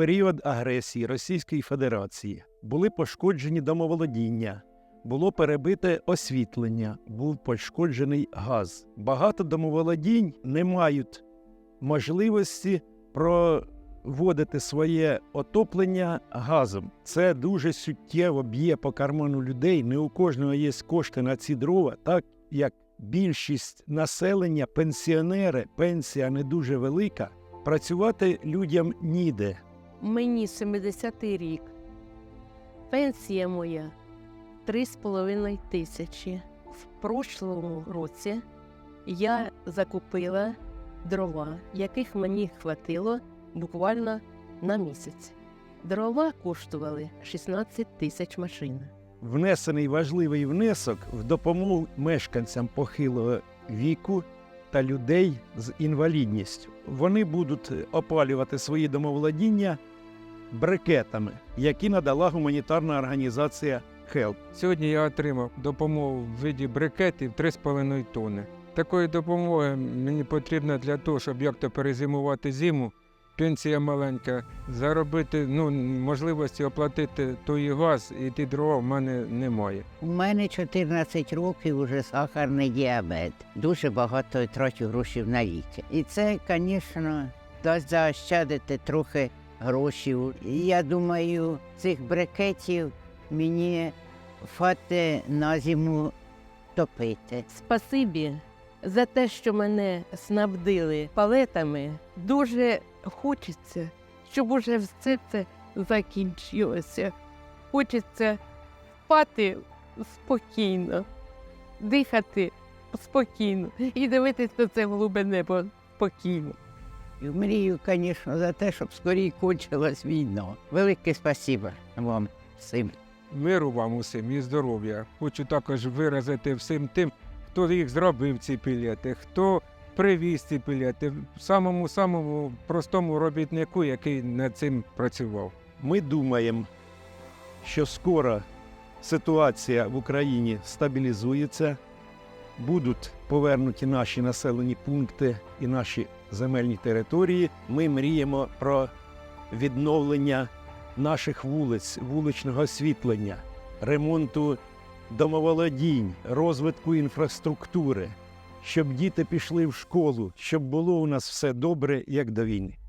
період агресії Російської Федерації були пошкоджені домоволодіння, було перебите освітлення, був пошкоджений газ. Багато домоволодінь не мають можливості проводити своє отоплення газом. Це дуже суттєво б'є по карману людей. Не у кожного є кошти на ці дрова, так як більшість населення, пенсіонери, пенсія не дуже велика. Працювати людям ніде. Мені 70-й рік. Пенсія моя 3,5 тисячі. В прошлому році я закупила дрова, яких мені хватило буквально на місяць. Дрова коштували 16 тисяч машин. Внесений важливий внесок в допомогу мешканцям похилого віку та людей з інвалідністю. Вони будуть опалювати свої домовладіння брикетами, які надала гуманітарна організація HELP. Сьогодні я отримав допомогу в виді брикетів 3,5 тонни. Такої допомоги мені потрібно для того, щоб як то перезимувати зиму. Пенсія маленька, заробити ну, можливості оплатити той газ і ті дрова в мене немає. У мене 14 років уже сахарний діабет. Дуже багато трачу грошей на ліки. І це, звісно, дасть заощадити трохи грошей. І я думаю, цих брикетів мені фати на зиму топити. Спасибі за те, що мене снабдили палетами. Дуже хочеться, щоб уже все це закінчилося. Хочеться спати спокійно, дихати спокійно і дивитися на це голубе небо спокійно. І мрію, звісно, за те, щоб скоріше кончилась війна. Велике спасибо вам всім. Миру вам усім і здоров'я. Хочу також виразити всім тим, хто їх зробив ці пілети, хто привіз ці пілети, самому самому простому робітнику, який над цим працював. Ми думаємо, що скоро ситуація в Україні стабілізується, будуть повернуті наші населені пункти і наші земельні території. Ми мріємо про відновлення наших вулиць, вуличного освітлення, ремонту домоволодінь, розвитку інфраструктури, щоб діти пішли в школу, щоб було у нас все добре, як до війни.